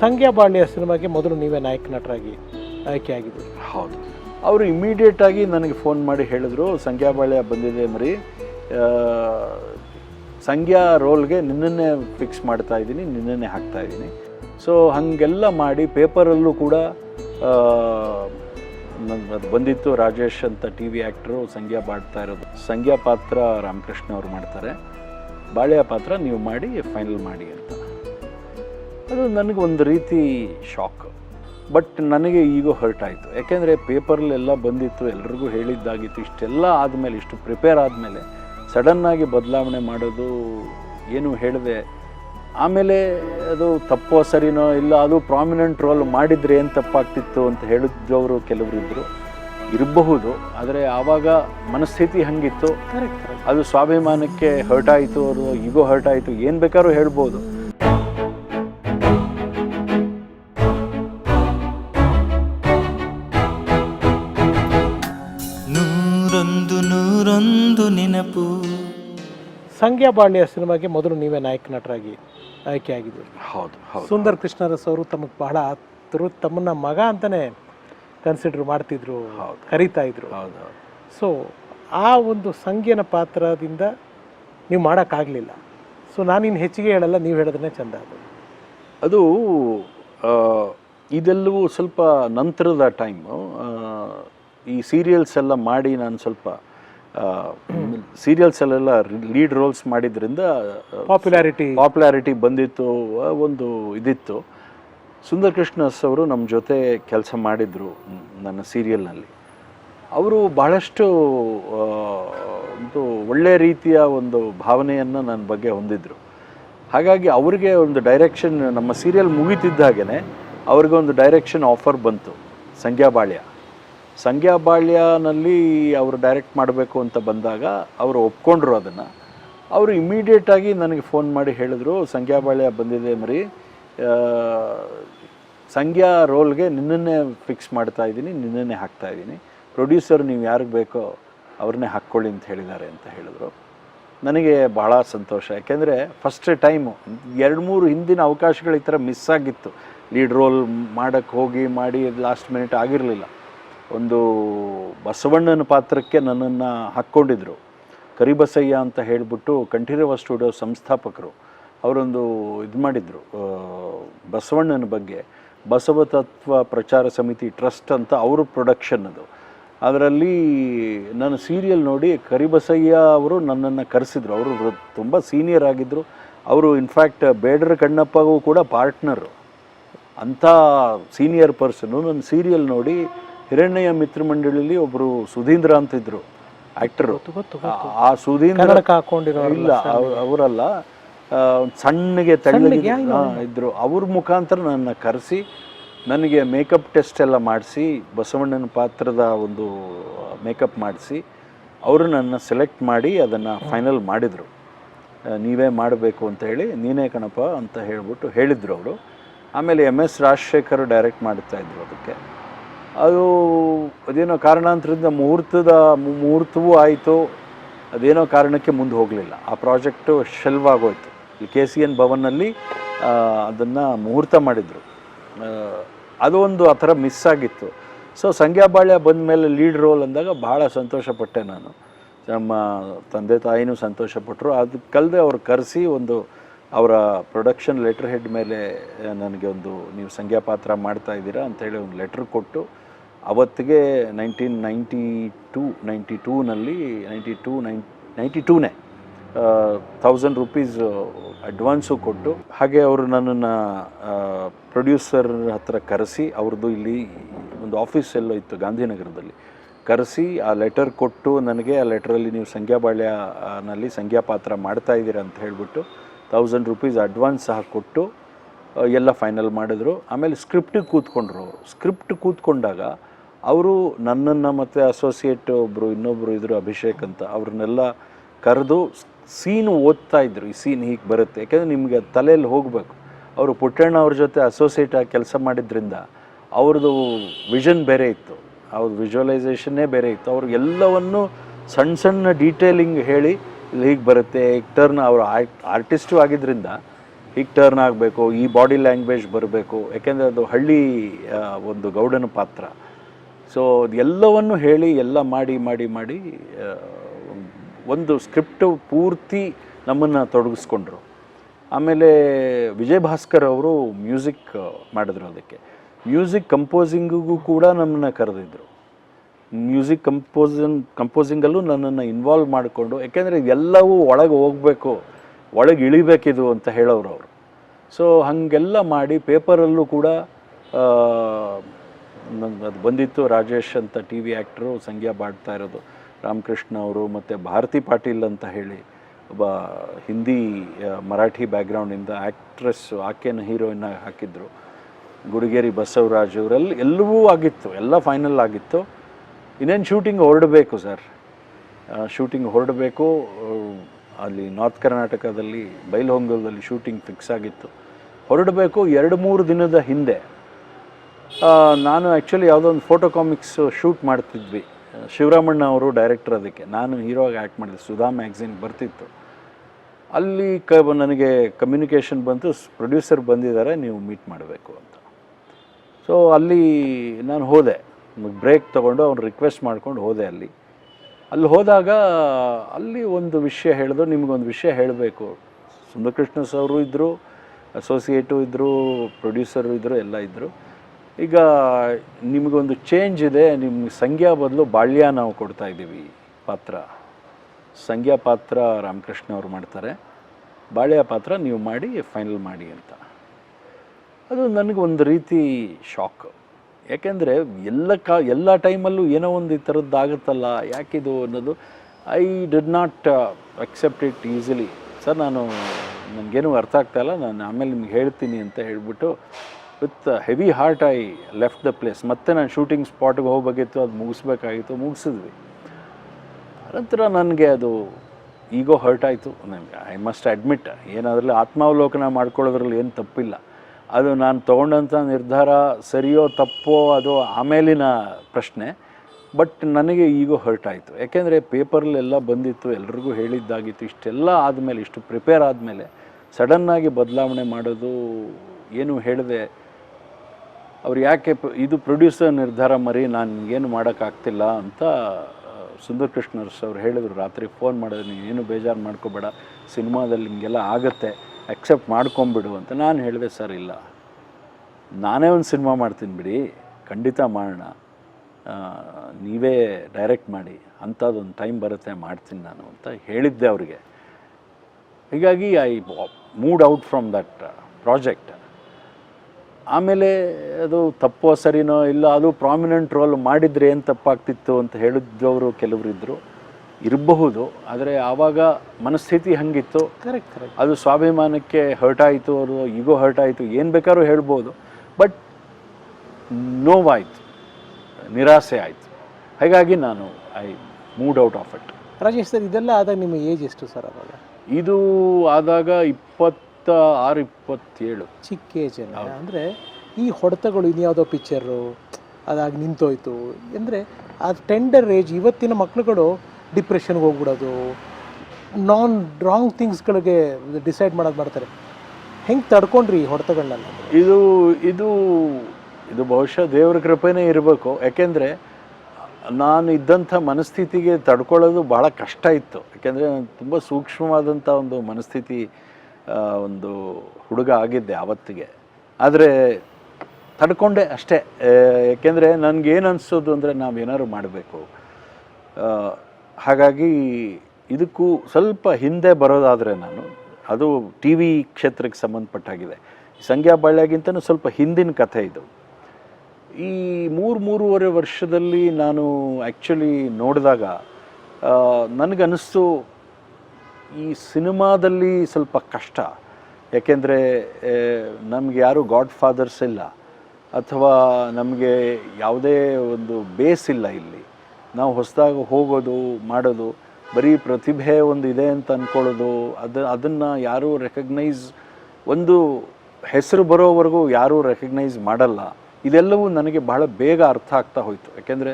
ಸಂಗ್ಯಾ ಬಾಳ್ಯ ಸಿನಿಮಾಗೆ ಮೊದಲು ನೀವೇ ನಾಯಕ ನಟರಾಗಿ ಆಯ್ಕೆಯಾಗಿದ್ದರು ಹೌದು. ಅವರು ಇಮ್ಮಿಡಿಯೇಟಾಗಿ ನನಗೆ ಫೋನ್ ಮಾಡಿ ಹೇಳಿದ್ರು ಸಂಖ್ಯಾಬಾಳ್ಯ ಬಂದಿದೆ ಮರಿ. ಸಂಖ್ಯಾ ರೋಲ್ಗೆ ನಿನ್ನನ್ನೇ ಫಿಕ್ಸ್ ಮಾಡ್ತಾ ಇದ್ದೀನಿ, ನಿನ್ನನ್ನೇ ಹಾಕ್ತಾ ಇದ್ದೀನಿ. ಸೊ ಹಾಗೆಲ್ಲ ಮಾಡಿ ಪೇಪರಲ್ಲೂ ಕೂಡ ಅದು ಬಂದಿತ್ತು ರಾಜೇಶ್ ಅಂತ ಟಿ ವಿ ಆ್ಯಕ್ಟ್ರು ಸಂಖ್ಯಾ ಬಾಡ್ತಾ ಇರೋದು. ಸಂಖ್ಯಾ ಪಾತ್ರ ರಾಮಕೃಷ್ಣ ಅವರು ಮಾಡ್ತಾರೆ. ಬಾಳ್ಯ ಪಾತ್ರ ನೀವು ಮಾಡಿ ಫೈನಲ್ ಮಾಡಿ ಅಂತ. ಅದು ನನಗೆ ಒಂದು ರೀತಿ ಶಾಕ್ ಬಟ್ ನನಗೆ ಈಗ ಹರ್ಟ್ ಆಯಿತು. ಯಾಕೆಂದರೆ ಪೇಪರ್ಲೆಲ್ಲ ಬಂದಿತ್ತು ಎಲ್ರಿಗೂ ಹೇಳಿದ್ದಾಗಿತ್ತು ಇಷ್ಟೆಲ್ಲ ಆದಮೇಲೆ ಇಷ್ಟು ಪ್ರಿಪೇರ್ ಆದಮೇಲೆ ಸಡನ್ನಾಗಿ ಬದಲಾವಣೆ ಮಾಡೋದು ಏನು ಹೇಳಿದೆ ಆಮೇಲೆ ಅದು ತಪ್ಪೋ ಸರಿನೋ ಇಲ್ಲ ಅದು ಪ್ರಾಮಿನೆಂಟ್ ರೋಲ್ ಮಾಡಿದರೆ ಏನು ತಪ್ಪಾಗ್ತಿತ್ತು ಅಂತ ಹೇಳಿದವರು ಕೆಲವರು ಇದ್ದರು ಇರಬಹುದು ಆದರೆ ಆವಾಗ ಮನಸ್ಥಿತಿ ಹಂಗಿತ್ತು. ಅದು ಸ್ವಾಭಿಮಾನಕ್ಕೆ ಹರ್ಟ್ ಆಯಿತು ಅವರು ಈಗೋ ಹರ್ಟ್ ಆಯಿತು ಏನು ಬೇಕಾದ್ರೂ ಹೇಳ್ಬೋದು. ನೆನಪು ಸಂಗ್ಯಾ ಬಾಳ್ಯ ಸಿನಿಮಾಗೆ ಮೊದಲು ನೀವೇ ನಾಯಕ ನಟರಾಗಿ ಆಯ್ಕೆ ಹೌದು ಹೌದು ಸುಂದರ್ ಕೃಷ್ಣರಸ್ ಅವರು ತಮಗೆ ಬಹಳ ತರು ತಮ್ಮನ್ನ ಮಗ ಅಂತಾನೆ ಕನ್ಸಿಡರ್ ಮಾಡ್ತಿದ್ರು ಹೌದು. ಕರೀತಾ ಇದ್ರು. ಹೌದು ಹೌದು. ಸೊ ಆ ಒಂದು ಸಂಗ್ಯನ ಪಾತ್ರದಿಂದ ನೀವು ಮಾಡೋಕ್ಕಾಗಲಿಲ್ಲ. ಸೊ ನಾನಿನ್ನು ಹೆಚ್ಚಿಗೆ ಹೇಳಲ್ಲ ನೀವು ಹೇಳಿದ್ರೆ ಚಂದ ಅದು. ಅದು ಆ, ಇದೆಲ್ಲವೂ ಸ್ವಲ್ಪ ನಂತರದ ಟೈಮು ಈ ಸೀರಿಯಲ್ಸ್ ಎಲ್ಲ ಮಾಡಿ ನಾನು ಸ್ವಲ್ಪ ಸೀರಿಯಲ್ಸಲ್ಲೆಲ್ಲ ಲೀಡ್ ರೋಲ್ಸ್ ಮಾಡಿದ್ರಿಂದ ಪಾಪ್ಯುಲಾರಿಟಿ ಪಾಪ್ಯುಲಾರಿಟಿ ಬಂದಿತ್ತು ಒಂದು ಇದಿತ್ತು. ಸುಂದರ್ ಕೃಷ್ಣಸ್ ಅವರು ನಮ್ಮ ಜೊತೆ ಕೆಲಸ ಮಾಡಿದರು ನನ್ನ ಸೀರಿಯಲ್ನಲ್ಲಿ ಅವರು ಬಹಳಷ್ಟು ಒಂದು ಒಳ್ಳೆಯ ರೀತಿಯ ಒಂದು ಭಾವನೆಯನ್ನು ನನ್ನ ಬಗ್ಗೆ ಹೊಂದಿದ್ರು. ಹಾಗಾಗಿ ಅವ್ರಿಗೆ ಒಂದು ಡೈರೆಕ್ಷನ್ ನಮ್ಮ ಸೀರಿಯಲ್ ಮುಗಿತಿದ್ದಾಗೇ ಅವ್ರಿಗೆ ಒಂದು ಡೈರೆಕ್ಷನ್ ಆಫರ್ ಬಂತು ಸಂಖ್ಯಾಬಾಳ್ಯ. ಸಂಖ್ಯಾಬಾಳ್ಯನಲ್ಲಿ ಅವರು ಡೈರೆಕ್ಟ್ ಮಾಡಬೇಕು ಅಂತ ಬಂದಾಗ ಅವರು ಒಪ್ಕೊಂಡ್ರು ಅದನ್ನು. ಅವರು ಇಮಿಡಿಯೇಟಾಗಿ ನನಗೆ ಫೋನ್ ಮಾಡಿ ಹೇಳಿದ್ರು ಸಂಗ್ಯಾಬಾಳ್ಯ ಬಂದಿದೆ ಮರಿ ಸಂಗ್ಯಾ ರೋಲ್ಗೆ ನಿನ್ನನ್ನೇ ಫಿಕ್ಸ್ ಮಾಡ್ತಾ ಇದ್ದೀನಿ, ನಿನ್ನನ್ನೇ ಹಾಕ್ತಾ ಇದ್ದೀನಿ. ಪ್ರೊಡ್ಯೂಸರ್ ನೀವು ಯಾರಿಗೆ ಬೇಕೋ ಅವ್ರನ್ನೇ ಹಾಕ್ಕೊಳ್ಳಿ ಅಂತ ಹೇಳಿದ್ದಾರೆ ಅಂತ ಹೇಳಿದರು. ನನಗೆ ಭಾಳ ಸಂತೋಷ. ಯಾಕೆಂದರೆ ಫಸ್ಟ್ ಟೈಮು ಎರಡು ಮೂರು ಹಿಂದಿನ ಅವಕಾಶಗಳು ಈ ಥರ ಮಿಸ್ ಆಗಿತ್ತು. ಲೀಡ್ ರೋಲ್ ಮಾಡೋಕ್ಕೆ ಹೋಗಿ, ಮಾಡಿ ಲಾಸ್ಟ್ ಮಿನಿಟ್ ಆಗಿರಲಿಲ್ಲ. ಒಂದು ಬಸವಣ್ಣನ ಪಾತ್ರಕ್ಕೆ ನನ್ನನ್ನು ಹಾಕ್ಕೊಂಡಿದ್ರು. ಕರಿಬಸಯ್ಯ ಅಂತ ಹೇಳಿಬಿಟ್ಟು ಕಂಠೀರವ ಸ್ಟುಡಿಯೋ ಸಂಸ್ಥಾಪಕರು, ಅವರೊಂದು ಇದು ಮಾಡಿದರು ಬಸವಣ್ಣನ ಬಗ್ಗೆ. ಬಸವ ತತ್ವ ಪ್ರಚಾರ ಸಮಿತಿ ಟ್ರಸ್ಟ್ ಅಂತ ಅವರ ಪ್ರೊಡಕ್ಷನ್ ಅದು. ಅದರಲ್ಲಿ ನಾನು ಸೀರಿಯಲ್ ನೋಡಿ ಕರಿಬಸಯ್ಯ ಅವರು ನನ್ನನ್ನು ಕರೆಸಿದ್ರು. ಅವರು ತುಂಬ ಸೀನಿಯರ್ ಆಗಿದ್ದರು ಅವರು ಇನ್ಫ್ಯಾಕ್ಟ್ ಬೇಡರ ಕಣ್ಣಪ್ಪಗೂ ಕೂಡ ಪಾರ್ಟ್ನರು ಅಂಥ ಸೀನಿಯರ್ ಪರ್ಸನು ನನ್ನ ಸೀರಿಯಲ್ ನೋಡಿ ಹಿರಣ್ಯ ಮಿತ್ರ ಮಂಡಳಿಯಲ್ಲಿ ಒಬ್ಬರು ಸುಧೀಂದ್ರ ಅಂತಿದ್ರು ಆ್ಯಕ್ಟರು ಗೊತ್ತು ಆ ಸುಧೀಂದ್ರ ಇಲ್ಲ ಅವ್- ಅವರಲ್ಲ ಸಣ್ಣಗೆ ತೆಳ್ಳಗೆ ಇದ್ರು. ಅವ್ರ ಮುಖಾಂತರ ನನ್ನ ಕರೆಸಿ ನನಗೆ ಮೇಕಪ್ ಟೆಸ್ಟ್ ಎಲ್ಲ ಮಾಡಿಸಿ ಬಸವಣ್ಣನ ಪಾತ್ರದ ಒಂದು ಮೇಕಪ್ ಮಾಡಿಸಿ ಅವರು ನನ್ನ ಸೆಲೆಕ್ಟ್ ಮಾಡಿ ಅದನ್ನು ಫೈನಲ್ ಮಾಡಿದರು. ನೀವೇ ಮಾಡಬೇಕು ಅಂತ ಹೇಳಿ ನೀನೇ ಕಣಪ್ಪ ಅಂತ ಹೇಳಿಬಿಟ್ಟು ಹೇಳಿದರು ಅವರು. ಆಮೇಲೆ ಎಂ ಎಸ್ ರಾಜಶೇಖರ್ ಡೈರೆಕ್ಟ್ ಮಾಡ್ತಾಯಿದ್ರು ಅದಕ್ಕೆ. ಅದು ಅದೇನೋ ಕಾರಣಾಂತರದಿಂದ ಮುಹೂರ್ತದ ಮುಹೂರ್ತವೂ ಆಯಿತು. ಅದೇನೋ ಕಾರಣಕ್ಕೆ ಮುಂದೆ ಹೋಗಲಿಲ್ಲ. ಆ ಪ್ರಾಜೆಕ್ಟು ಶೆಲ್ವ್ ಆಗೋಯ್ತು. ಈ ಕೆ ಸಿ ಎನ್ ಭವನಲ್ಲಿ ಅದನ್ನು ಮುಹೂರ್ತ ಮಾಡಿದರು. ಅದು ಒಂದು ಆ ಥರ ಮಿಸ್ ಆಗಿತ್ತು. ಸೊ ಸಂಖ್ಯಾಬಾಳ್ಯ ಬಂದ ಮೇಲೆ ಲೀಡ್ ರೋಲ್ ಅಂದಾಗ ಭಾಳ ಸಂತೋಷಪಟ್ಟೆ ನಾನು. ನಮ್ಮ ತಂದೆ ತಾಯಿನೂ ಸಂತೋಷಪಟ್ಟರು ಅದಕ್ಕಲ್ಲದೆ ಅವ್ರು ಕರೆಸಿ ಒಂದು ಅವರ ಪ್ರೊಡಕ್ಷನ್ ಲೆಟ್ರ್ ಹೆಡ್ ಮೇಲೆ ನನಗೆ ಒಂದು, ನೀವು ಸಂಖ್ಯಾ ಪಾತ್ರ ಮಾಡ್ತಾ ಇದ್ದೀರಾ ಅಂತೇಳಿ ಒಂದು ಲೆಟ್ರ್ ಕೊಟ್ಟು ಅವತ್ತಿಗೆ ನೈನ್ಟೀನ್ ನೈಂಟಿ ಟೂ ನೈಂಟಿ ಟೂನಲ್ಲಿ ನೈಂಟಿ ಟೂ ನೈನ್ ನೈಂಟಿ ಟೂನೇ ಥೌಸಂಡ್ ರುಪೀಸ್ ಅಡ್ವಾನ್ಸು ಕೊಟ್ಟು, ಹಾಗೆ ಅವರು ನನ್ನನ್ನು ಪ್ರೊಡ್ಯೂಸರ್ ಹತ್ರ ಕರೆಸಿ ಅವ್ರದ್ದು ಇಲ್ಲಿ ಒಂದು ಆಫೀಸ್ ಎಲ್ಲೋ ಇತ್ತು ಗಾಂಧಿನಗರದಲ್ಲಿ, ಕರೆಸಿ ಆ ಲೆಟರ್ ಕೊಟ್ಟು ನನಗೆ ಆ ಲೆಟ್ರಲ್ಲಿ ನೀವು ಸಂಖ್ಯಾಬಾಳ್ಯನಲ್ಲಿ ಸಂಖ್ಯಾ ಪಾತ್ರ ಮಾಡ್ತಾ ಇದ್ದೀರಾ ಅಂತ ಹೇಳಿಬಿಟ್ಟು ಥೌಸಂಡ್ ರುಪೀಸ್ ಅಡ್ವಾನ್ಸ್ ಸಹ ಕೊಟ್ಟು ಎಲ್ಲ ಫೈನಲ್ ಮಾಡಿದ್ರು. ಆಮೇಲೆ ಸ್ಕ್ರಿಪ್ಟಿಗೆ ಕೂತ್ಕೊಂಡ್ರು ಸ್ಕ್ರಿಪ್ಟ್ ಕೂತ್ಕೊಂಡಾಗ ಅವರು ನನ್ನನ್ನು ಮತ್ತು ಅಸೋಸಿಯೇಟ್ ಒಬ್ಬರು ಇನ್ನೊಬ್ಬರು ಇದ್ದರು ಅಭಿಷೇಕ್ ಅಂತ, ಅವ್ರನ್ನೆಲ್ಲ ಕರೆದು ಸೀನ್ ಓದ್ತಾ ಇದ್ರು. ಈ ಸೀನ್ ಹೀಗೆ ಬರುತ್ತೆ. ಯಾಕೆಂದರೆ ನಿಮಗೆ ತಲೆಯಲ್ಲಿ ಹೋಗಬೇಕು. ಅವರು ಪುಟ್ಟಣ್ಣ ಅವ್ರ ಜೊತೆ ಅಸೋಸಿಯೇಟ್ ಆಗಿ ಕೆಲಸ ಮಾಡಿದ್ರಿಂದ ಅವ್ರದ್ದು ವಿಷನ್ ಬೇರೆ ಇತ್ತು. ಅವ್ರ ವಿಜುವಲೈಸೇಷನ್ನೇ ಬೇರೆ ಇತ್ತು. ಅವ್ರಿಗೆ ಎಲ್ಲವನ್ನು ಸಣ್ಣ ಸಣ್ಣ ಡೀಟೇಲಿಂಗ್ ಹೇಳಿ ಇಲ್ಲಿ ಹೀಗೆ ಬರುತ್ತೆ. ಟರ್ನ್ ಅವರು ಆರ್ಟಿಸ್ಟು ಆಗಿದ್ದರಿಂದ ಹೀಗೆ ಟರ್ನ್ ಆಗಬೇಕು. ಈ ಬಾಡಿ ಲ್ಯಾಂಗ್ವೇಜ್ ಬರಬೇಕು. ಯಾಕೆಂದರೆ ಅದು ಹಳ್ಳಿ ಒಂದು ಗೌಡನ ಪಾತ್ರ. ಸೊ ಎಲ್ಲವನ್ನು ಹೇಳಿ, ಎಲ್ಲ ಮಾಡಿ ಮಾಡಿ ಮಾಡಿ ಒಂದು ಸ್ಕ್ರಿಪ್ಟು ಪೂರ್ತಿ ನಮ್ಮನ್ನು ತೊಡಗಿಸ್ಕೊಂಡ್ರು. ಆಮೇಲೆ ವಿಜಯ್ ಭಾಸ್ಕರ್ ಅವರು ಮ್ಯೂಸಿಕ್ ಮಾಡಿದ್ರು ಅದಕ್ಕೆ. ಮ್ಯೂಸಿಕ್ ಕಂಪೋಸಿಂಗಿಗೂ ಕೂಡ ನಮ್ಮನ್ನು ಕರೆದಿದ್ರು. ಮ್ಯೂಸಿಕ್ ಕಂಪೋಸಿಂಗ್, ಕಂಪೋಸಿಂಗಲ್ಲೂ ನನ್ನನ್ನು ಇನ್ವಾಲ್ವ್ ಮಾಡಿಕೊಂಡು, ಯಾಕೆಂದರೆ ಎಲ್ಲವೂ ಒಳಗೆ ಹೋಗಬೇಕು, ಒಳಗೆ ಇಳಿಬೇಕಿದು ಅಂತ ಹೇಳೋರು ಅವರು. ಸೊ ಹಾಗೆಲ್ಲ ಮಾಡಿ, ಪೇಪರಲ್ಲೂ ಕೂಡ ನಂಗೆ ಅದು ಬಂದಿತ್ತು. ರಾಜೇಶ್ ಅಂತ ಟಿ ವಿ ಆ್ಯಕ್ಟ್ರು ಸಂಗ್ಯಾ ಬಾಡ್ತಾ ಇರೋದು. ರಾಮಕೃಷ್ಣ ಅವರು ಮತ್ತು ಭಾರತಿ ಪಾಟೀಲ್ ಅಂತ ಹೇಳಿ ಒಬ್ಬ ಹಿಂದಿ ಮರಾಠಿ ಬ್ಯಾಕ್ಗ್ರೌಂಡಿಂದ ಆ್ಯಕ್ಟ್ರೆಸ್ಸು ಆಕೆನ ಹೀರೋಯಿನ್ ಹಾಕಿದ್ರು. ಗುಡಿಗೇರಿ ಬಸವರಾಜ್ ಅವರೆಲ್ಲ ಎಲ್ಲವೂ ಆಗಿತ್ತು. ಎಲ್ಲ ಫೈನಲ್ ಆಗಿತ್ತು. ಇನ್ನೇನು ಶೂಟಿಂಗ್ ಹೊರಡಬೇಕು ಸರ್ ಶೂಟಿಂಗ್ ಹೊರಡಬೇಕು. ಅಲ್ಲಿ ನಾರ್ತ್ ಕರ್ನಾಟಕದಲ್ಲಿ ಬೈಲಹೊಂಗಲದಲ್ಲಿ ಶೂಟಿಂಗ್ ಫಿಕ್ಸ್ ಆಗಿತ್ತು. ಹೊರಡಬೇಕು ಎರಡು ಮೂರು ದಿನದ ಹಿಂದೆ. ನಾನು ಆ್ಯಕ್ಚುಲಿ ಯಾವುದೋ ಒಂದು ಫೋಟೋ ಕಾಮಿಕ್ಸ್ ಶೂಟ್ ಮಾಡ್ತಿದ್ವಿ. ಶಿವರಾಮಣ್ಣ ಅವರು ಡೈರೆಕ್ಟರ್ ಅದಕ್ಕೆ. ನಾನು ಹೀರೋ ಆಗಿ ಆ್ಯಕ್ಟ್ ಮಾಡಿದೆ. ಸುಧಾ ಮ್ಯಾಗ್ಝಿನ್ ಬರ್ತಿತ್ತು. ಅಲ್ಲಿ ಕ, ನನಗೆ ಕಮ್ಯುನಿಕೇಷನ್ ಬಂತು. ಪ್ರೊಡ್ಯೂಸರ್ ಬಂದಿದ್ದಾರೆ, ನೀವು ಮೀಟ್ ಮಾಡಬೇಕು ಅಂತ. ಸೊ ಅಲ್ಲಿ ನಾನು ಹೋದೆ. ಬ್ರೇಕ್ ತೊಗೊಂಡು ಅವ್ನು ರಿಕ್ವೆಸ್ಟ್ ಮಾಡ್ಕೊಂಡು ಹೋದೆ ಅಲ್ಲಿ. ಅಲ್ಲಿ ಹೋದಾಗ ಅಲ್ಲಿ ಒಂದು ವಿಷಯ ಹೇಳಿದ್ರು. ನಿಮಗೊಂದು ವಿಷಯ ಹೇಳಬೇಕು. ಸುಂದರಕೃಷ್ಣ ಅವರು ಇದ್ದರು ಅಸೋಸಿಯೇಟು ಇದ್ದರು ಪ್ರೊಡ್ಯೂಸರು ಇದ್ದರು ಎಲ್ಲ ಇದ್ದರು ಈಗ ನಿಮಗೊಂದು ಚೇಂಜ್ ಇದೆ. ನಿಮ್ಮ ಸಂಖ್ಯಾ ಬದಲು ಬಾಳ್ಯ ನಾವು ಕೊಡ್ತಾ ಇದ್ದೀವಿ. ಪಾತ್ರ. ಸಂಖ್ಯಾ ಪಾತ್ರ ರಾಮಕೃಷ್ಣ ಅವರು ಮಾಡ್ತಾರೆ. ಬಾಳ್ಯ ಪಾತ್ರ ನೀವು ಮಾಡಿ ಫೈನಲ್ ಮಾಡಿ ಅಂತ. ಅದು ನನಗೆ ಒಂದು ರೀತಿ ಶಾಕ್ ಯಾಕೆಂದರೆ ಎಲ್ಲ ಕಾ ಎಲ್ಲ ಟೈಮಲ್ಲೂ ಏನೋ ಒಂದು ಈ ಥರದ್ದಾಗುತ್ತಲ್ಲ ಯಾಕಿದು ಅನ್ನೋದು I did not accept it easily sir, ನಾನು ನನಗೇನು ಅರ್ಥ ಆಗ್ತಾ ಇಲ್ಲ. ನಾನು ಆಮೇಲೆ ನಿಮ್ಗೆ ಹೇಳ್ತೀನಿ ಅಂತ ಹೇಳ್ಬಿಟ್ಟು with heavy heart I left the place ಮತ್ತೆ ನಾನು ಶೂಟಿಂಗ್ ಸ್ಪಾಟ್ಗೆ ಹೋಗ್ಬೇಕಿತ್ತು, ಅದು ಮುಗಿಸ್ಬೇಕಾಗಿತ್ತು, ಮುಗಿಸಿದ್ವಿ. ನಂತರ ನನಗೆ ಅದು ಈಗೋ ಹರ್ಟ್ ಆಯಿತು. ನನಗೆ ಐ ಮಸ್ಟ್ ಅಡ್ಮಿಟ್ ಏನಾದ್ರಲ್ಲಿ ಆತ್ಮಾವಲೋಕನ ಮಾಡ್ಕೊಳ್ಳೋದ್ರಲ್ಲಿ ಏನು ತಪ್ಪಿಲ್ಲ. ಅದು ನಾನು ತೊಗೊಂಡಂಥ ನಿರ್ಧಾರ ಸರಿಯೋ ತಪ್ಪೋ ಅದು ಆಮೇಲಿನ ಪ್ರಶ್ನೆ. ಬಟ್ ನನಗೆ ಈಗೋ ಹರ್ಟ್ ಆಯಿತು. ಯಾಕೆಂದರೆ ಪೇಪರ್ಲೆಲ್ಲ ಬಂದಿತ್ತು, ಎಲ್ರಿಗೂ ಹೇಳಿದ್ದಾಗಿತ್ತು, ಇಷ್ಟೆಲ್ಲ ಆದಮೇಲೆ, ಇಷ್ಟು ಪ್ರಿಪೇರ್ ಆದಮೇಲೆ ಸಡನ್ನಾಗಿ ಬದಲಾವಣೆ ಮಾಡೋದು ಏನು ಹೇಳಿದೆ ಅವ್ರು ಯಾಕೆ ಇದು ಪ್ರೊಡ್ಯೂಸರ್ ನಿರ್ಧಾರ ಮರಿ, ನಾನು ಏನು ಮಾಡೋಕ್ಕಾಗ್ತಿಲ್ಲ ಅಂತ ಸುಂದರ್ ಕೃಷ್ಣರ್ಸ್ ಅವ್ರು ಹೇಳಿದರು ರಾತ್ರಿ, ಫೋನ್ ಮಾಡಿದ್ರೆ ನೀನು ಏನು ಬೇಜಾರು ಮಾಡ್ಕೋಬೇಡ, ಸಿನಿಮಾದಲ್ಲಿ ಹಿಂಗೆಲ್ಲ ಆಗುತ್ತೆ ಅಕ್ಸೆಪ್ಟ್ ಮಾಡ್ಕೊಂಬಿಡು ಅಂತ ನಾನು ಹೇಳಿದೆ, ಸರ್, ಇಲ್ಲ. ನಾನೇ ಒಂದು ಸಿನಿಮಾ ಮಾಡ್ತೀನಿ ಬಿಡಿ, ಖಂಡಿತ ಮಾಡೋಣ ನೀವೇ ಡೈರೆಕ್ಟ್ ಮಾಡಿ, ಅಂಥದ್ದೊಂದು ಟೈಮ್ ಬರುತ್ತೆ, ಮಾಡ್ತೀನಿ ನಾನು ಅಂತ ಹೇಳಿದ್ದೆ ಅವರಿಗೆ. ಹೀಗಾಗಿ, I moved out from that project. ಆಮೇಲೆ ಅದು ತಪ್ಪೋ ಸರಿನೋ ಇಲ್ಲ ಅದು ಪ್ರಾಮಿನೆಂಟ್ ರೋಲ್ ಮಾಡಿದರೆ ಏನು ತಪ್ಪಾಗ್ತಿತ್ತು ಅಂತ ಹೇಳಿದ್ದವರು ಕೆಲವರು ಇದ್ದರು ಇರಬಹುದು ಆದರೆ ಆವಾಗ ಮನಸ್ಥಿತಿ ಹಂಗಿತ್ತು. ಕರೆಕ್ಟ್ ಕರೆಕ್ಟ್ ಅದು ಸ್ವಾಭಿಮಾನಕ್ಕೆ ಹರ್ಟ್ ಆಯಿತು ಅವರು ಈಗೋ ಹರ್ಟ್ ಆಯಿತು ಏನು ಬೇಕಾದ್ರೂ ಹೇಳ್ಬೋದು. ಬಟ್ ನೋವಾಯಿತು ನಿರಾಸೆ ಆಯಿತು. ಹಾಗಾಗಿ ನಾನು I moved out of it Rajesh sir ಇದೆಲ್ಲ ಆದಾಗ ನಿಮ್ಮ ಏಜ್ ಎಷ್ಟು ಸರ್ ಅವಾಗ? ಇದು ಆದಾಗ ಇಪ್ಪತ್ತ ಆರು ಇಪ್ಪತ್ತೇಳು. ಚಿಕ್ಕ ಜನ. ಅಂದರೆ ಈ ಹೊಡೆತಗಳು ಇನ್ಯಾವುದೋ ಪಿಕ್ಚರು ಅದಾಗಿ ನಿಂತೋಯ್ತು. ಅಂದರೆ ಆ ಟೆಂಡರ್ ಏಜ್ ಇವತ್ತಿನ ಮಕ್ಳುಗಳು ಡಿಪ್ರೆಷನ್ಗೆ ಹೋಗ್ಬಿಡೋದು ನಾನ್ ರಾಂಗ್ ಥಿಂಗ್ಸ್ಗಳಿಗೆ ಡಿಸೈಡ್ ಮಾಡೋದು ಮಾಡ್ತಾರೆ. ಹೆಂಗೆ ತಡ್ಕೊಂಡ್ರಿ ಈ ಹೊಡೆತಗಳನ್ನೆಲ್ಲ? ಇದು ಇದು ಇದು ಬಹುಶಃ ದೇವರ ಕೃಪೆನೇ ಇರಬೇಕು. ಯಾಕೆಂದರೆ ನಾನು ಇದ್ದಂಥ ಮನಸ್ಥಿತಿಗೆ ತಡ್ಕೊಳ್ಳೋದು ಬಹಳ ಕಷ್ಟ ಇತ್ತು. ಯಾಕೆಂದರೆ ತುಂಬ ಸೂಕ್ಷ್ಮವಾದಂಥ ಒಂದು ಮನಸ್ಥಿತಿ ಒಂದು ಹುಡುಗ ಆಗಿದ್ದೆ ಆವತ್ತಿಗೆ. ಆದರೆ ತಡ್ಕೊಂಡೆ ಅಷ್ಟೇ. ಏಕೆಂದರೆ ನನಗೇನು ಅನಿಸೋದು ಅಂದರೆ ನಾವು ಏನಾದ್ರು ಮಾಡಬೇಕು ಹಾಗಾಗಿ ಇದಕ್ಕೂ ಸ್ವಲ್ಪ ಹಿಂದೆ ಬರೋದಾದರೆ ನಾನು, ಅದು ಟಿ ವಿ ಕ್ಷೇತ್ರಕ್ಕೆ ಸಂಬಂಧಪಟ್ಟಾಗಿದೆ. ಸಂಖ್ಯಾ ಬಾಳ್ಯಾಗಿಂತನೂ ಸ್ವಲ್ಪ ಹಿಂದಿನ ಕಥೆ ಇದು. ಈ ಮೂರು, ಮೂರುವರೆ ವರ್ಷದಲ್ಲಿ ನಾನು ಆ್ಯಕ್ಚುಲಿ ನೋಡಿದಾಗ ನನಗನ್ನಿಸ್ತು ಈ ಸಿನಿಮಾದಲ್ಲಿ ಸ್ವಲ್ಪ ಕಷ್ಟ. ಯಾಕೆಂದರೆ ನಮಗೆ ಯಾರು ಗಾಡ್ ಫಾದರ್ಸ್ ಇಲ್ಲ. ಅಥವಾ ನಮಗೆ ಯಾವುದೇ ಒಂದು ಬೇಸ್ ಇಲ್ಲ ಇಲ್ಲಿ. ನಾವು ಹೊಸದಾಗಿ ಹೋಗೋದು, ಮಾಡೋದು, ಬರೀ ಪ್ರತಿಭೆ ಒಂದು ಇದೆ ಅಂತ ಅಂದ್ಕೊಳ್ಳೋದು ಅದು, ಅದನ್ನು ಯಾರೂ ರೆಕಗ್ನೈಸ್ ಒಂದು ಹೆಸರು ಬರೋವರೆಗೂ ಯಾರೂ ರೆಕಗ್ನೈಸ್ ಮಾಡಲ್ಲ. ಇದೆಲ್ಲವೂ ನನಗೆ ಬಹಳ ಬೇಗ ಅರ್ಥ ಆಗ್ತಾ ಹೋಯಿತು. ಯಾಕೆಂದರೆ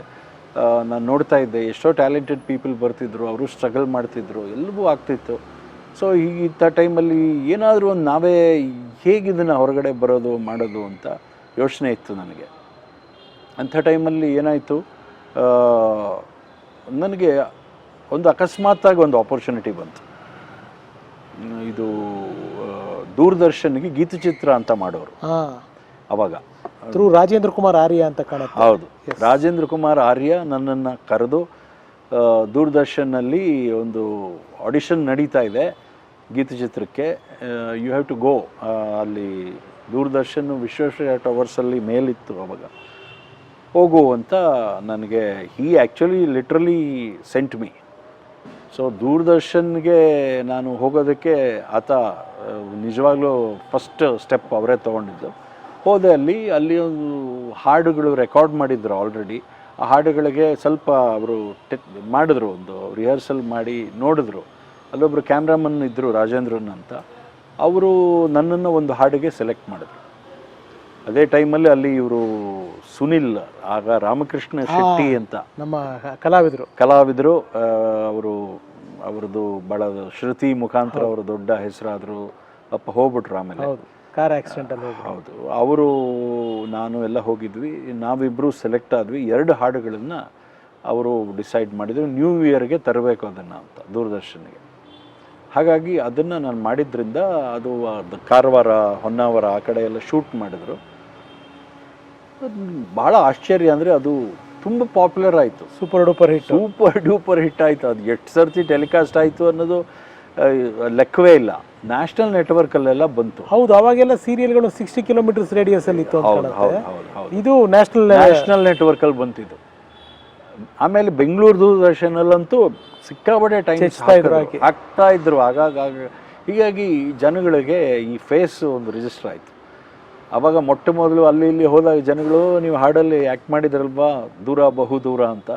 ನಾನು ನೋಡ್ತಾ ಇದ್ದೆ. ಎಷ್ಟೋ ಟ್ಯಾಲೆಂಟೆಡ್ ಪೀಪಲ್ ಬರ್ತಿದ್ರು, ಅವರು ಸ್ಟ್ರಗಲ್ ಮಾಡ್ತಿದ್ರು ಎಲ್ಲವೂ ಆಗ್ತಿತ್ತು. ಸೊ ಇಂಥ ಟೈಮಲ್ಲಿ ಏನಾದರೂ ಒಂದು ನಾವೇ ಹೇಗಿದನ್ನು ಹೊರಗಡೆ ಬರೋದು, ಮಾಡೋದು ಅಂತ ಯೋಚನೆ ಇತ್ತು ನನಗೆ. ಅಂಥ ಟೈಮಲ್ಲಿ ಏನಾಯಿತು ನನಗೆ ಒಂದು ಅಕಸ್ಮಾತ್ತಾಗಿ ಒಂದು ಆಪರ್ಚುನಿಟಿ ಬಂತು. ಇದು ದೂರದರ್ಶನಿಗೆ ಗೀತಚಿತ್ರ ಅಂತ ಮಾಡೋರು. ಅವಾಗ. ಥ್ರೂ ರಾಜೇಂದ್ರ ಕುಮಾರ್ ಆರ್ಯ ಅಂತ ಕಾಣುತ್ತೆ. ಹೌದು. ರಾಜೇಂದ್ರ ಕುಮಾರ್ ಆರ್ಯ ನನ್ನನ್ನು ಕರೆದು ದೂರದರ್ಶನ್ನಲ್ಲಿ ಒಂದು ಆಡಿಷನ್ ನಡೀತಾ ಇದೆ ಗೀತಚಿತ್ರಕ್ಕೆ ಯು ಹ್ಯಾವ್ ಟು ಗೋ ಅಲ್ಲಿ ದೂರದರ್ಶನ್ ವಿಶ್ವೇಶ್ವರ ಟವರ್ಸಲ್ಲಿ ಮೇಲಿತ್ತು ಅವಾಗ. ಹೋಗು ಅಂತ ನನಗೆ he actually literally sent me so ದೂರದರ್ಶನ್ಗೆ ನಾನು ಹೋಗೋದಕ್ಕೆ ಆತ ನಿಜವಾಗ್ಲೂ ಫಸ್ಟ್ ಸ್ಟೆಪ್ ಅವರೇ ತೊಗೊಂಡಿದ್ದು. ಹೋದೆ ಅಲ್ಲಿ ಅಲ್ಲಿ ಒಂದು ಹಾಡುಗಳು ರೆಕಾರ್ಡ್ ಮಾಡಿದ್ರು ಆಲ್ರೆಡಿ ಆ ಹಾಡುಗಳಿಗೆ ಸ್ವಲ್ಪ ಅವರು ಟೆಕ್ ಮಾಡಿದ್ರು ಒಂದು ರಿಹರ್ಸಲ್ ಮಾಡಿ ನೋಡಿದ್ರು. ಅಲ್ಲೊಬ್ಬರು ಕ್ಯಾಮ್ರಾಮನ್ ಇದ್ದರು ರಾಜೇಂದ್ರನ್ ಅಂತ. ಅವರು ನನ್ನನ್ನು ಒಂದು ಹಾಡಿಗೆ ಸೆಲೆಕ್ಟ್ ಮಾಡಿದ್ರು. ಅದೇ ಟೈಮಲ್ಲಿ ಅಲ್ಲಿ ಇವರು ಸುನಿಲ್ ಆಗ ರಾಮಕೃಷ್ಣ ಶೆಟ್ಟಿ ಅಂತ. ನಮ್ಮ ಕಲಾವಿದರು. ಕಲಾವಿದರು ಅವರು ಅವ್ರದ್ದು ಭಾಳ ಶ್ರುತಿ ಮುಖಾಂತರ ಅವರು ದೊಡ್ಡ ಹೆಸರಾದರು. ಅಪ್ಪ ಹೋಗ್ಬಿಟ್ರು ಆಮೇಲೆ. ಕಾರ್ ಆಕ್ಸಿಡೆಂಟಲ್ಲಿ ಹೋಗಿ ಹೌದು. ಅವರು ನಾನು ಎಲ್ಲ ಹೋಗಿದ್ವಿ. ನಾವಿಬ್ಬರು ಸೆಲೆಕ್ಟ್ ಆದ್ವಿ. ಎರಡು ಹಾಡುಗಳನ್ನು ಅವರು ಡಿಸೈಡ್ ಮಾಡಿದ್ರು. ನ್ಯೂ ಇಯರ್ಗೆ ತರಬೇಕು ಅದನ್ನು ಅಂತ ದೂರದರ್ಶನಿಗೆ. ಹಾಗಾಗಿ ಅದನ್ನು ನಾನು ಮಾಡಿದ್ರಿಂದ ಅದು ಕಾರವಾರ ಹೊನ್ನಾವರ ಆ ಕಡೆ ಎಲ್ಲ ಶೂಟ್ ಮಾಡಿದ್ರು. ಭಾಳ ಆಶ್ಚರ್ಯ ಅಂದರೆ ಅದು ತುಂಬ ಪಾಪ್ಯುಲರ್ ಆಯಿತು. Super duper hit super duper hit ಆಯಿತು. ಅದು ಎಷ್ಟು ಸರ್ತಿ ಟೆಲಿಕಾಸ್ಟ್ ಆಯಿತು ಅನ್ನೋದು ಲೆಕ್ಕವೇ ಇಲ್ಲ. ನ್ಯಾಷನಲ್ ನೆಟ್ವರ್ಕಲ್ಲೆಲ್ಲ ಬಂತು. ಹೌದು ಅವಾಗೆಲ್ಲ ಸೀರಿಯಲ್ಗಳು ಸಿಕ್ಸ್ಟಿ ಕಿಲೋಮೀಟರ್ಸ್ ರೇಡಿಯಸ್ ಅಲ್ಲಿ ಇತ್ತು ಅಂತ ಕಾಣುತ್ತೆ. ಇದು ನ್ಯಾಷನಲ್ ನ್ಯಾಷನಲ್ ನೆಟ್ವರ್ಕಲ್ಲಿ ಬಂತಿದ್ದು. ಆಮೇಲೆ ಬೆಂಗಳೂರು ದೂರದರ್ಶನಲ್ಲಂತೂ ಸಿಕ್ಕಾಬಡೆ ಟೈಮ್ ಆಗ್ತಾ ಇದ್ರು ಹಾಕಿ. ಹಾಕ್ತಾ ಇದ್ರು ಆಗಾಗ ಆಗಾಗ. ಹೀಗಾಗಿ ಜನಗಳಿಗೆ ಈ ಫೇಸ್ ಒಂದು ರಿಜಿಸ್ಟರ್ ಆಯಿತು. ಅವಾಗ ಮೊಟ್ಟ ಮೊದಲು ಅಲ್ಲಿ ಇಲ್ಲಿ ಹೋದಾಗ ಜನಗಳು ನೀವು ಹಾಡಲ್ಲಿ ಆ್ಯಕ್ಟ್ ಮಾಡಿದ್ರಲ್ವಾ? ದೂರ ಬಹು ದೂರ ಅಂತ.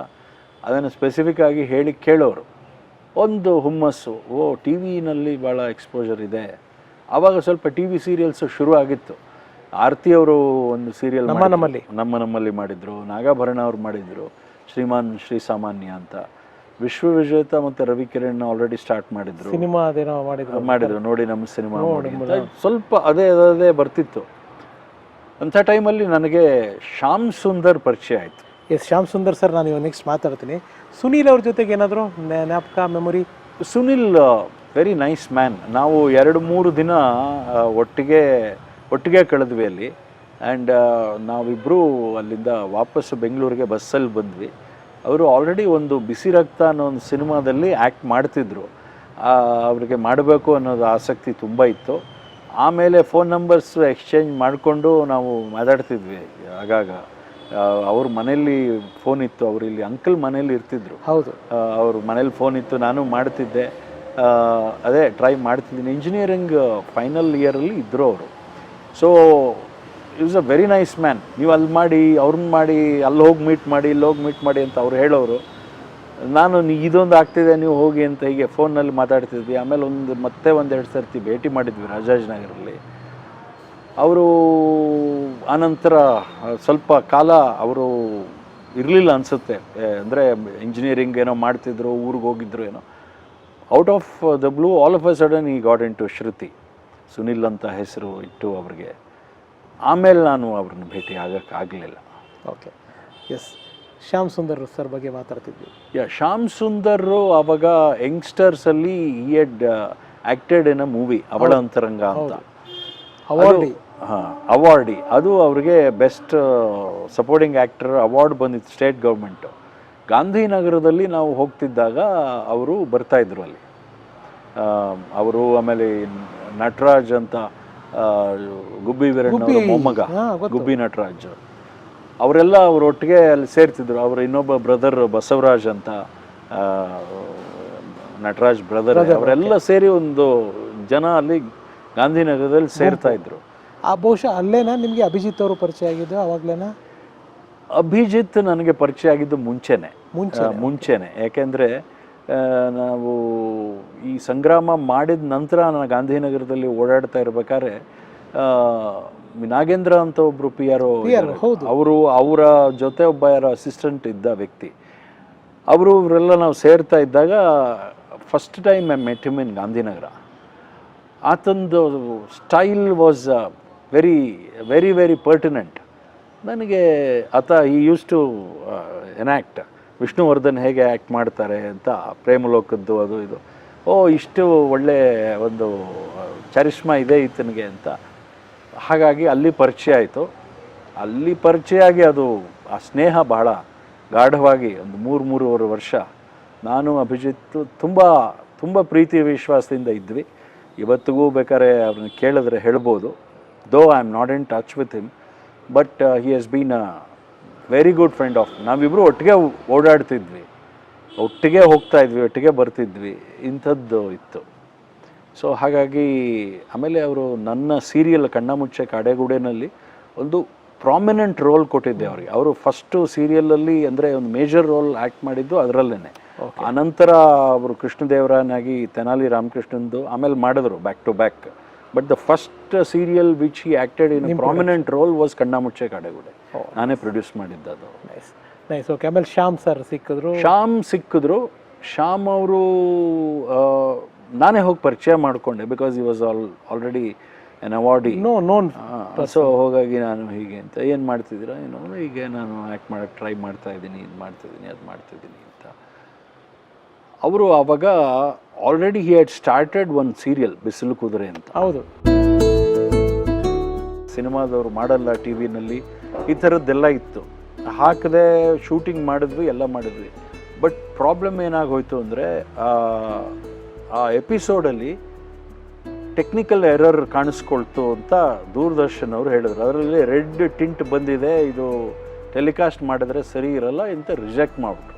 ಅದನ್ನು ಸ್ಪೆಸಿಫಿಕ್ ಆಗಿ ಹೇಳಿ ಕೇಳೋರು. ಒಂದು ಹುಮ್ಮಸ್ಸು ಓ ಟಿ ವಿನಲ್ಲಿ ಭಾಳ ಎಕ್ಸ್ಪೋಜರ್ ಇದೆ. ಆವಾಗ ಸ್ವಲ್ಪ ಟಿ ವಿ ಸೀರಿಯಲ್ಸ್ ಶುರು ಆಗಿತ್ತು. ಆರತಿ ಅವರು ಒಂದು ಸೀರಿಯಲ್ ನಮ್ಮ ನಮ್ಮಲ್ಲಿ. ನಮ್ಮ ನಮ್ಮಲ್ಲಿ ಮಾಡಿದ್ರು. ನಾಗಾಭರಣ ಅವ್ರು ಮಾಡಿದ್ರು. ಶ್ರೀಮಾನ್ ಶ್ರೀ ಸಾಮಾನ್ಯ ಅಂತ. ವಿಶ್ವವಿಜೇತ ಮತ್ತು ರವಿಕಿರಣ್ ಆಲ್ರೆಡಿ ಸ್ಟಾರ್ಟ್ ಮಾಡಿದ್ರು. ಸಿನಿಮಾ ಅದೇನೋ ಮಾಡಿದ್ರು. ಮಾಡಿದ್ರು. ನೋಡಿ ನಮ್ಮ ಸಿನಿಮಾ ನೋಡಿ ಸ್ವಲ್ಪ ಅದೇ ಅದೇ ಬರ್ತಿತ್ತು. ಅಂಥ ಟೈಮಲ್ಲಿ ನನಗೆ ಶ್ಯಾಮ್ ಸುಂದರ್ ಪರಿಚಯ ಆಯಿತು. ಎಸ್, ಶ್ಯಾಮ್ ಸುಂದರ್ ಸರ್, ನಾನು ಇವಾಗ ನೆಕ್ಸ್ಟ್ ಮಾತಾಡ್ತೀನಿ. ಸುನೀಲ್ ಅವ್ರ ಜೊತೆಗೆ ಏನಾದರೂ ಜ್ಞಾಪಕ memory Sunil very nice man ನಾವು ಎರಡು ಮೂರು ದಿನ ಒಟ್ಟಿಗೆ ಒಟ್ಟಿಗೆ ಕಳೆದ್ವಿ ಅಲ್ಲಿ. ಆ್ಯಂಡ್ ನಾವಿಬ್ಬರು ಅಲ್ಲಿಂದ ವಾಪಸ್ಸು ಬೆಂಗಳೂರಿಗೆ ಬಸ್ಸಲ್ಲಿ ಬಂದ್ವಿ. ಅವರು ಆಲ್ರೆಡಿ ಒಂದು ಬಿಸಿ ರಕ್ತ ಅನ್ನೋ ಒಂದು ಸಿನಿಮಾದಲ್ಲಿ ಆ್ಯಕ್ಟ್ ಮಾಡ್ತಿದ್ರು. ಅವರಿಗೆ ಮಾಡಬೇಕು ಅನ್ನೋದು ಆಸಕ್ತಿ ತುಂಬ ಇತ್ತು. ಆಮೇಲೆ ಫೋನ್ ನಂಬರ್ಸ್ ಎಕ್ಸ್ಚೇಂಜ್ ಮಾಡಿಕೊಂಡು ನಾವು ಮಾತಾಡ್ತಿದ್ವಿ ಆಗಾಗ. ಅವ್ರ ಮನೇಲಿ ಫೋನ್ ಇತ್ತು. ಅವರು ಇಲ್ಲಿ ಅಂಕಲ್ ಮನೇಲಿ ಇರ್ತಿದ್ರು. ಹೌದು. ಅವ್ರ ಮನೇಲಿ ಫೋನ್ ಇತ್ತು. ನಾನು ಮಾಡ್ತಿದ್ದೆ. ಅದೇ ಟ್ರೈ ಮಾಡ್ತಿದ್ದೀನಿ. ಇಂಜಿನಿಯರಿಂಗ್ ಫೈನಲ್ ಇಯರಲ್ಲಿ ಇದ್ದರು ಅವರು. So is a very nice man ನೀವು ಅಲ್ಲಿ ಮಾಡಿ ಅವ್ರನ್ನ ಮಾಡಿ ಅಲ್ಲಿ ಹೋಗಿ ಮೀಟ್ ಮಾಡಿ ಇಲ್ಲಿ ಹೋಗಿ ಮೀಟ್ ಮಾಡಿ ಅಂತ ಅವ್ರು ಹೇಳೋರು. ನಾನು ಇದೊಂದು ಆಗ್ತಿದೆ ನೀವು ಹೋಗಿ ಅಂತ ಹೀಗೆ ಫೋನಲ್ಲಿ ಮಾತಾಡ್ತಿದ್ವಿ. ಆಮೇಲೆ ಒಂದು ಮತ್ತೆ ಒಂದೆರಡು ಸರ್ತಿ ಭೇಟಿ ಮಾಡಿದ್ವಿ ರಾಜಾಜಿನಗರಲ್ಲಿ ಅವರು ಆನಂತರ ಸ್ವಲ್ಪ ಕಾಲ ಅವರು ಇರಲಿಲ್ಲ ಅನಿಸುತ್ತೆ. ಅಂದರೆ ಇಂಜಿನಿಯರಿಂಗ್ ಏನೋ ಮಾಡ್ತಿದ್ರು ಊರಿಗೆ ಹೋಗಿದ್ರು ಏನೋ. Out of the blue all of a sudden ಈ god in to Shruti Sunil ಅಂತ ಹೆಸರು ಇಟ್ಟು ಅವ್ರಿಗೆ. ಆಮೇಲೆ ನಾನು ಅವ್ರನ್ನ ಭೇಟಿ ಆಗೋಕ್ಕಾಗಲಿಲ್ಲ ಆಗಲಿಲ್ಲ. Okay S Shyam Sundar sir ಬಗ್ಗೆ ಮಾತಾಡ್ತಿದ್ವಿ. ಯಾ ಶ್ಯಾಮ್ ಸುಂದರ್ ಅವಾಗ ಯಂಗ್ಸ್ಟರ್ಸಲ್ಲಿ ಈ Ed acted in a movie Avala Antaranga ಅಂತ. ಅವಾರ್ಡಿ ಹಾಂ ಅವಾರ್ಡಿ ಅದು ಅವ್ರಿಗೆ ಬೆಸ್ಟ್ ಸಪೋರ್ಟಿಂಗ್ ಆ್ಯಕ್ಟರ್ ಅವಾರ್ಡ್ ಬಂದಿತ್ತು ಸ್ಟೇಟ್ ಗೌರ್ಮೆಂಟು ಗಾಂಧಿನಗರದಲ್ಲಿ ನಾವು ಹೋಗ್ತಿದ್ದಾಗ ಅವರು ಬರ್ತಾಯಿದ್ರು ಅಲ್ಲಿ. ಅವರು ಆಮೇಲೆ ನಟರಾಜ್ ಅಂತ ಗುಬ್ಬಿ ವೀರಣ್ಣ ಮೊಮ್ಮಗ. ಗುಬ್ಬಿ ನಟರಾಜ್. ಅವರೆಲ್ಲ ಅವರೊಟ್ಟಿಗೆ ಅಲ್ಲಿ ಸೇರ್ತಿದ್ರು. ಅವರ ಇನ್ನೊಬ್ಬ ಬ್ರದರ್ ಬಸವರಾಜ್ ಅಂತ ನಟರಾಜ್ ಬ್ರದರ್ ಅವರೆಲ್ಲ ಸೇರಿ ಒಂದು ಜನ ಅಲ್ಲಿ ಗಾಂಧಿನಗರದಲ್ಲಿ ಸೇರ್ತಾ ಇದ್ರು. ಆ ಬಹುಶಃ ಅಲ್ಲೇನಾ ನಿಮಗೆ ಅಭಿಜಿತ್ ಅವರು ಪರಿಚಯ ಆಗಿದ್ದು? ಅವಾಗ್ಲೇನಾ? ಅಭಿಜಿತ್ ನನಗೆ ಪರಿಚಯ ಆಗಿದ್ದು ಮುಂಚೆನೆ. ಮುಂಚೆ ಮುಂಚೆನೆ. ಯಾಕೆಂದರೆ ನಾವು ಈ ಸಂಗ್ರಾಮ ಮಾಡಿದ ನಂತರ ನಾನು ಗಾಂಧಿನಗರದಲ್ಲಿ ಓಡಾಡ್ತಾ ಇರ್ಬೇಕಾದ್ರೆ ನಾಗೇಂದ್ರ ಅಂತ ಒಬ್ರು ಪಿ ಆರ್ ಅವರು ಅವರ ಜೊತೆ ಒಬ್ಬ ಯಾರೋ ಅಸಿಸ್ಟೆಂಟ್ ಇದ್ದ ವ್ಯಕ್ತಿ. ಅವರು ಇವರೆಲ್ಲ ನಾವು ಸೇರ್ತಾ ಇದ್ದಾಗ first time I met him in Gandhinagar. ಆತಂದು style was very very very pertinent ನನಗೆ ಆತ ಈ ಯೂಸ್ ಟು ಎನ್ಯಾಕ್ಟ್ ವಿಷ್ಣುವರ್ಧನ್ ಹೇಗೆ ಆ್ಯಕ್ಟ್ ಮಾಡ್ತಾರೆ ಅಂತ, ಪ್ರೇಮಲೋಕದ್ದು ಅದು ಇದು. ಓ, ಇಷ್ಟು ಒಳ್ಳೆ ಒಂದು ಚರಿಷ್ಮಾ ಇದೆ ಈತನಿಗೆ ಅಂತ. ಹಾಗಾಗಿ ಅಲ್ಲಿ ಪರಿಚಯ ಆಯಿತು. ಅಲ್ಲಿ ಪರಿಚಯ ಆಗಿ ಅದು, ಆ ಸ್ನೇಹ ಬಹಳ ಗಾಢವಾಗಿ ಒಂದು ಮೂರು, ಮೂರುವರೆ ವರ್ಷ ನಾನು ಅಭಿಜಿತ್ ತುಂಬ ತುಂಬ ಪ್ರೀತಿ ವಿಶ್ವಾಸದಿಂದ ಇದ್ವಿ. ಇವತ್ತಿಗೂ ಬೇಕಾದ್ರೆ ಅವ್ರನ್ನ ಕೇಳಿದ್ರೆ ಹೇಳ್ಬೋದು. Though I am not in touch with him but he has been a very good friend of ನಾವಿಬ್ಬರು ಒಟ್ಟಿಗೆ ಓಡಾಡ್ತಿದ್ವಿ ಒಟ್ಟಿಗೆ ಹೋಗ್ತಾ ಇದ್ವಿ ಒಟ್ಟಿಗೆ ಬರ್ತಿದ್ವಿ ಇಂಥದ್ದು ಇತ್ತು. ಸೊ ಹಾಗಾಗಿ ಆಮೇಲೆ ಅವರು ನನ್ನ ಸೀರಿಯಲ್ ಕಣ್ಣಾಮುಚ್ಚೆ ಕಾಡೆಗೂಡೆನಲ್ಲಿ ಒಂದು ಪ್ರಾಮಿನೆಂಟ್ ರೋಲ್ ಕೊಟ್ಟಿದ್ದೆ ಅವರಿಗೆ. ಅವರು ಫಸ್ಟು ಸೀರಿಯಲಲ್ಲಿ ಅಂದರೆ ಒಂದು ಮೇಜರ್ ರೋಲ್ ಆ್ಯಕ್ಟ್ ಮಾಡಿದ್ದು ಅದರಲ್ಲೇ ಆನಂತರ ಅವರು ಕೃಷ್ಣದೇವರಾಯನಾಗಿ ತೆನಾಲಿ ರಾಮಕೃಷ್ಣಂದು ಆಮೇಲೆ ಮಾಡಿದ್ರು back to back but the first serial which he acted in prominent role was Kannamuchche Kaadegoode ನಾನೇ ಪ್ರೊಡ್ಯೂಸ್ ಮಾಡಿದ್ದದು ನೈಸ್ ನೈಸ್ ಓಕೆ ಆಮೇಲೆ ಶ್ಯಾಮ್ ಸರ್ ಸಿಕ್ಕಿದ್ರು. ಶ್ಯಾಮ್ ಸಿಕ್ಕಿದ್ರು. ಶ್ಯಾಮ್ ಅವರು ನಾನೇ ಹೋಗಿ ಪರಿಚಯ ಮಾಡಿಕೊಂಡೆ because he was all already an awardee no known so ಹೋಗಾಗಿ ನಾನು ಹೀಗೆ ಅಂತ ಏನು ಮಾಡ್ತಿದ್ದೀರಾ ಏನು ಹೀಗೆ ನಾನು ಆ್ಯಕ್ಟ್ ಮಾಡೋಕ್ಕೆ ಟ್ರೈ ಮಾಡ್ತಾ ಇದ್ದೀನಿ ಇದು ಮಾಡ್ತಿದ್ದೀನಿ ಅದು ಮಾಡ್ತಿದ್ದೀನಿ ಅಂತ. ಅವರು ಆವಾಗ already he had started one serial Bisilu Kudure ಅಂತ. ಹೌದು. ಸಿನಿಮಾದವ್ರು ಮಾಡಲ್ಲ ಟಿ ವಿನಲ್ಲಿ ಈ ಥರದ್ದೆಲ್ಲ ಇತ್ತು. ಹಾಕದೆ ಶೂಟಿಂಗ್ ಮಾಡಿದ್ವಿ ಎಲ್ಲ ಮಾಡಿದ್ವಿ. ಬಟ್ ಪ್ರಾಬ್ಲಮ್ ಏನಾಗೋಯ್ತು ಅಂದರೆ ಆ ಎಪಿಸೋಡಲ್ಲಿ ಟೆಕ್ನಿಕಲ್ ಎರರ್ ಕಾಣಿಸ್ಕೊಳ್ತು ಅಂತ ದೂರದರ್ಶನ್ ಅವರು ಹೇಳಿದ್ರು. ಅದರಲ್ಲಿ ರೆಡ್ ಟಿಂಟ್ ಬಂದಿದೆ ಇದು ಟೆಲಿಕಾಸ್ಟ್ ಮಾಡಿದ್ರೆ ಸರಿ ಇರಲ್ಲ ಅಂತ ರಿಜೆಕ್ಟ್ ಮಾಡಿಬಿಟ್ರು.